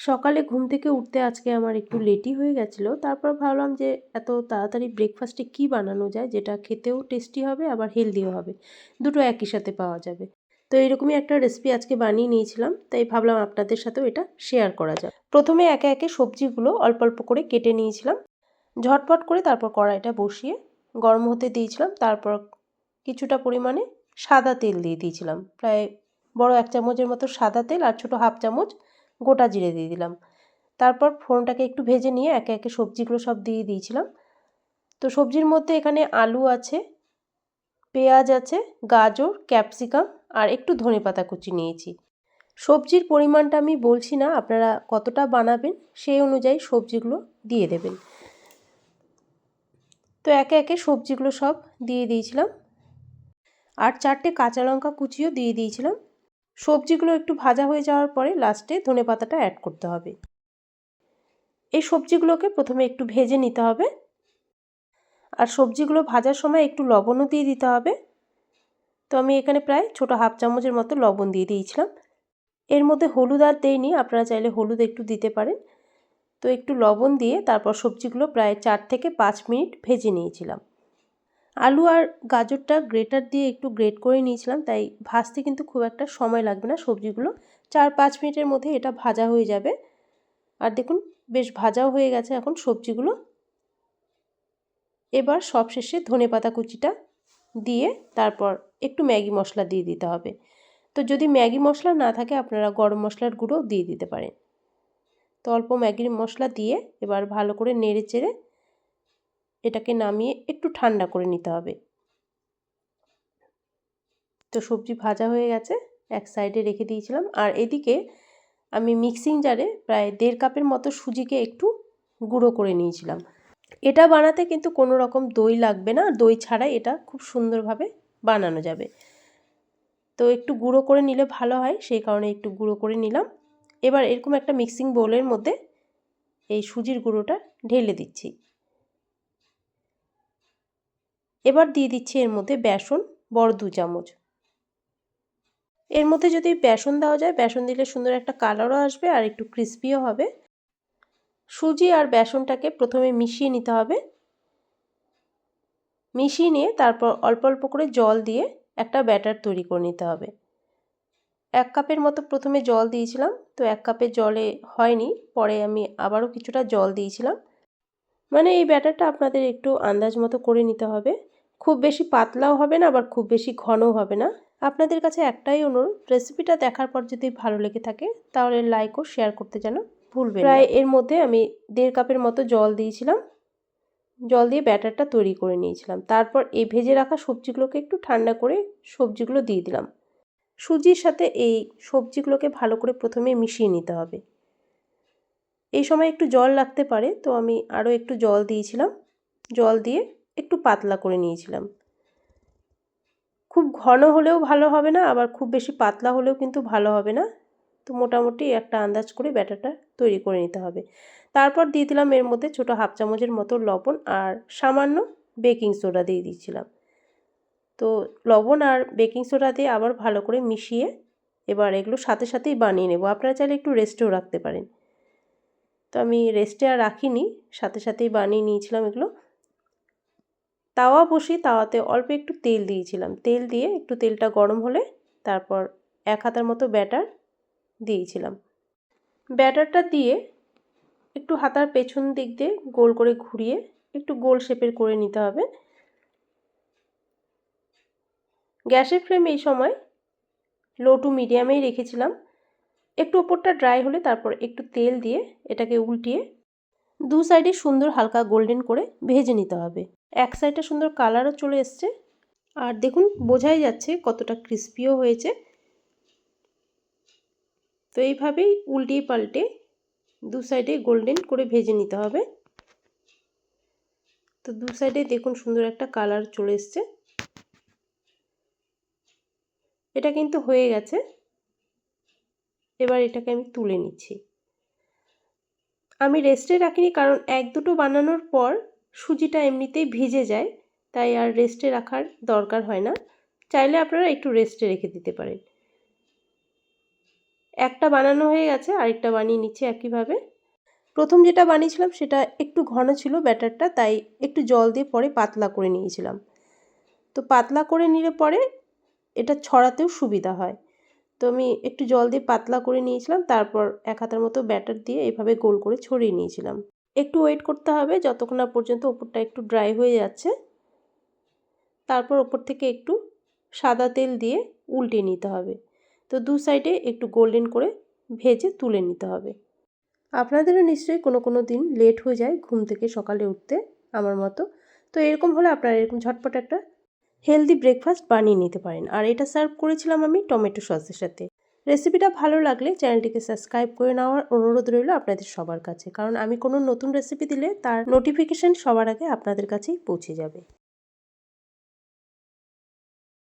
সকালে ঘুম থেকে উঠতে আজকে আমার একটু লেটই হয়ে গেছিল। তারপর ভাবলাম যে এত তাড়াতাড়ি ব্রেকফাস্টে কী বানানো যায় যেটা খেতেও টেস্টি হবে আবার হেলদিও হবে। দুটো একই সাথে পাওয়া যাবে। তো এরকমই একটা রেসিপি আজকে বানিয়ে নিয়েছিলাম তাই ভাবলাম আপনাদের সাথেও এটা শেয়ার করা যায় প্রথমে একে একে সবজিগুলো অল্প অল্প করে কেটে নিয়েছিলাম। ঝটপট করে তারপর কড়াইটা বসিয়ে গরম হতে দিয়েছিলাম। তারপর কিছুটা পরিমাণে সাদা তেল দিয়ে দিয়েছিলাম। প্রায় বড় এক চামচের মতো সাদা তেল আর ছোটো হাফ চামচ গোটা জিরে দিয়ে দিলাম। তারপর ফোড়নটাকে একটু ভেজে নিয়ে একে একে সবজিগুলো সব দিয়ে দিয়েছিলাম। তো সবজির মধ্যে এখানে আলু আছে, পেঁয়াজ আছে, গাজর, ক্যাপসিকাম আর একটু ধনে পাতা কুচি নিয়েছি। সবজির পরিমাণটা আমি বলছি না, আপনারা কতটা বানাবেন সেই অনুযায়ী সবজিগুলো দিয়ে দেবেন। তো একে একে সবজিগুলো সব দিয়ে দিয়েছিলাম। আর চারটে কাঁচা লঙ্কা কুচিও দিয়ে দিয়েছিলাম। সবজিগুলো একটু ভাজা হয়ে যাওয়ার পরে লাস্টে ধনে পাতাটা অ্যাড করতে হবে। এই সবজিগুলোকে প্রথমে একটু ভেজে নিতে হবে। আর সবজিগুলো ভাজার সময় একটু লবণও দিয়ে দিতে হবে। তো আমি এখানে প্রায় ছোটো হাফ চামচের মতো লবণ দিয়ে দিয়েছিলাম। এর মধ্যে হলুদ আর দেইনি, আপনারা চাইলে হলুদ একটু দিতে পারেন। তো একটু লবণ দিয়ে তারপর সবজিগুলো প্রায় চার থেকে পাঁচ মিনিট ভেজে নিয়েছিলাম। আলু আর গাজরটা গ্রেটার দিয়ে একটু গ্রেট করে নিয়েছিলাম, তাই ভাজতে কিন্তু খুব একটা সময় লাগবে না সবজিগুলো। চার পাঁচ মিনিটের মধ্যে এটা ভাজা হয়ে যাবে। আর দেখুন, বেশ ভাজাও হয়ে গেছে এখন সবজিগুলো। এবার সবশেষে ধনে পাতা কুচিটা দিয়ে তারপর একটু ম্যাগি মশলা দিয়ে দিতে হবে। তো যদি ম্যাগি মশলা না থাকে, আপনারা গরম মশলার গুঁড়ো দিয়ে দিতে পারেন। তো অল্প ম্যাগির মশলা দিয়ে এবার ভালো করে নেড়ে চেড়ে এটাকে নামিয়ে একটু ঠান্ডা করে নিতে হবে। তো সবজি ভাজা হয়ে গেছে, এক সাইডে রেখে দিয়েছিলাম। আর এদিকে আমি মিক্সিং জারে প্রায় দেড় কাপের মতো সুজিকে একটু গুঁড়ো করে নিয়েছিলাম। এটা বানাতে কিন্তু কোনো রকম দই লাগবে না। দই ছাড়াই এটা খুব সুন্দরভাবে বানানো যাবে। তো একটু গুঁড়ো করে নিলে ভালো হয়, সেই কারণে একটু গুঁড়ো করে নিলাম। এবার এরকম একটা মিক্সিং বোলের মধ্যে এই সুজির গুঁড়োটা ঢেলে দিচ্ছি। এবার দিয়ে দিচ্ছি এর মধ্যে বেসন, বড় দু চামচ। এর মধ্যে যদি বেসন দেওয়া যায়, বেসন দিলে সুন্দর একটা কালারও আসবে আর একটু ক্রিস্পিও হবে। সুজি আর বেসনটাকে প্রথমে মিশিয়ে নিতে হবে। মিশিয়ে নিয়ে তারপর অল্প অল্প করে জল দিয়ে একটা ব্যাটার তৈরি করে নিতে হবে। এক কাপের মতো প্রথমে জল দিয়েছিলাম, তো এক কাপের জলে হয়নি, পরে আমি আবারও কিছুটা জল দিয়েছিলাম। মানে এই ব্যাটারটা আপনাদের একটু আন্দাজ মতো করে নিতে হবে। খুব বেশি পাতলাও হবে না, আবার খুব বেশি ঘনও হবে না। আপনাদের কাছে একটাই অনুরোধ রেসিপিটা দেখার পর যদি ভালো লেগে থাকে, তাহলে লাইক ও শেয়ার করতে যেন ভুলবেন প্রায় এর মধ্যে আমি দেড় কাপের মতো জল দিয়েছিলাম। জল দিয়ে ব্যাটারটা তৈরি করে নিয়েছিলাম। তারপর এই ভেজে রাখা সবজিগুলোকে একটু ঠান্ডা করে সবজিগুলো দিয়ে দিলাম। সুজির সাথে এই সবজিগুলোকে ভালো করে প্রথমে মিশিয়ে নিতে হবে। এই সময় একটু জল লাগতে পারে, তো আমি আরও একটু জল দিয়েছিলাম। জল দিয়ে একটু পাতলা করে নিয়েছিলাম। খুব ঘন হলেও ভালো হবে না, আবার খুব বেশি পাতলা হলেও কিন্তু ভালো হবে না। তো মোটামুটি একটা আন্দাজ করে ব্যাটারটা তৈরি করে নিতে হবে। তারপর দিয়ে দিলাম এর মধ্যে ছোটো হাফ চামচের মতো লবণ আর সামান্য বেকিং সোডা দিয়ে দিয়েছিলাম। তো লবণ আর বেকিং সোডা দিয়ে আবার ভালো করে মিশিয়ে এবার এগুলো সাথে সাথেই বানিয়ে নেব। আপনারা চাইলে একটু রেস্টেও রাখতে পারেন। তো আমি রেস্টে আর রাখিনি, সাথে সাথেই বানিয়ে নিয়েছিলাম এগুলো। তাওয়া বসিয়ে তাওয়াতে অল্প একটু তেল দিয়েছিলাম। তেল দিয়ে একটু তেলটা গরম হলে তারপর এক হাতার মতো ব্যাটার দিয়েছিলাম। ব্যাটারটা দিয়ে একটু হাতার পেছন দিক দিয়ে গোল করে ঘুরিয়ে একটু গোল শেপের করে নিতে হবে। গ্যাসের ফ্লেম এই সময় লো টু মিডিয়ামেই রেখেছিলাম। একটু ওপরটা ড্রাই হলে তারপর একটু তেল দিয়ে এটাকে উল্টিয়ে দু সাইডে সুন্দর হালকা গোল্ডেন করে ভেজে নিতে হবে। এক সাইডে সুন্দর কালারও চলে এসছে। আর দেখুন, বোঝাই যাচ্ছে কতটা ক্রিস্পিও হয়েছে। তো এইভাবেই উল্টিয়ে পাল্টে দু সাইডে গোল্ডেন করে ভেজে নিতে হবে। তো দু সাইডে দেখুন সুন্দর একটা কালার চলে এসছে। এটা কিন্তু হয়ে গেছে। এবার এটাকে আমি তুলে নিচ্ছি। আমি রেস্টে রাখিনি কারণ এক দুটো বানানোর পর সুজিটা এমনিতেই ভিজে যায়, তাই আর রেস্টে রাখার দরকার হয় না। চাইলে আপনারা একটু রেস্টে রেখে দিতে পারেন। একটা বানানো হয়ে গেছে, আরেকটা বানিয়ে নিচ্ছি একইভাবে। প্রথম যেটা বানিয়েছিলাম সেটা একটু ঘন ছিল ব্যাটারটা, তাই একটু জল দিয়ে পরে পাতলা করে নিয়েছিলাম। তো পাতলা করে নিলে পরে এটা ছড়াতেও সুবিধা হয়। তো আমি একটু জল দিয়ে পাতলা করে নিয়েছিলাম, তারপর এক হাতের মতো ব্যাটার দিয়ে এভাবে গোল করে ছড়িয়ে নিয়েছিলাম। একটু ওয়েট করতে হবে যতক্ষণ না পর্যন্ত ওপরটা একটু ড্রাই হয়ে যাচ্ছে। তারপর ওপর থেকে একটু সাদা তেল দিয়ে উল্টে নিতে হবে। তো দু সাইডে একটু গোল্ডেন করে ভেজে তুলে নিতে হবে। আপনাদেরও নিশ্চয়ই কোনো কোনো দিন লেট হয়ে যায় ঘুম থেকে সকালে উঠতে আমার মতো। তো এরকম হলে আপনারা এরকম ঝটপট একটা হেলদি ব্রেকফাস্ট বানিয়ে নিতে পারেন। আর এটা সার্ভ করেছিলাম আমি টমেটো সসের সাথে। রেসিপিটা ভালো লাগলে চ্যানেলটিকে সাবস্ক্রাইব করে নেওয়ার অনুরোধ রইল আপনাদের সবার কাছে। কারণ আমি কোনো নতুন রেসিপি দিলে তার নোটিফিকেশান সবার আগে আপনাদের কাছেই পৌঁছে যাবে।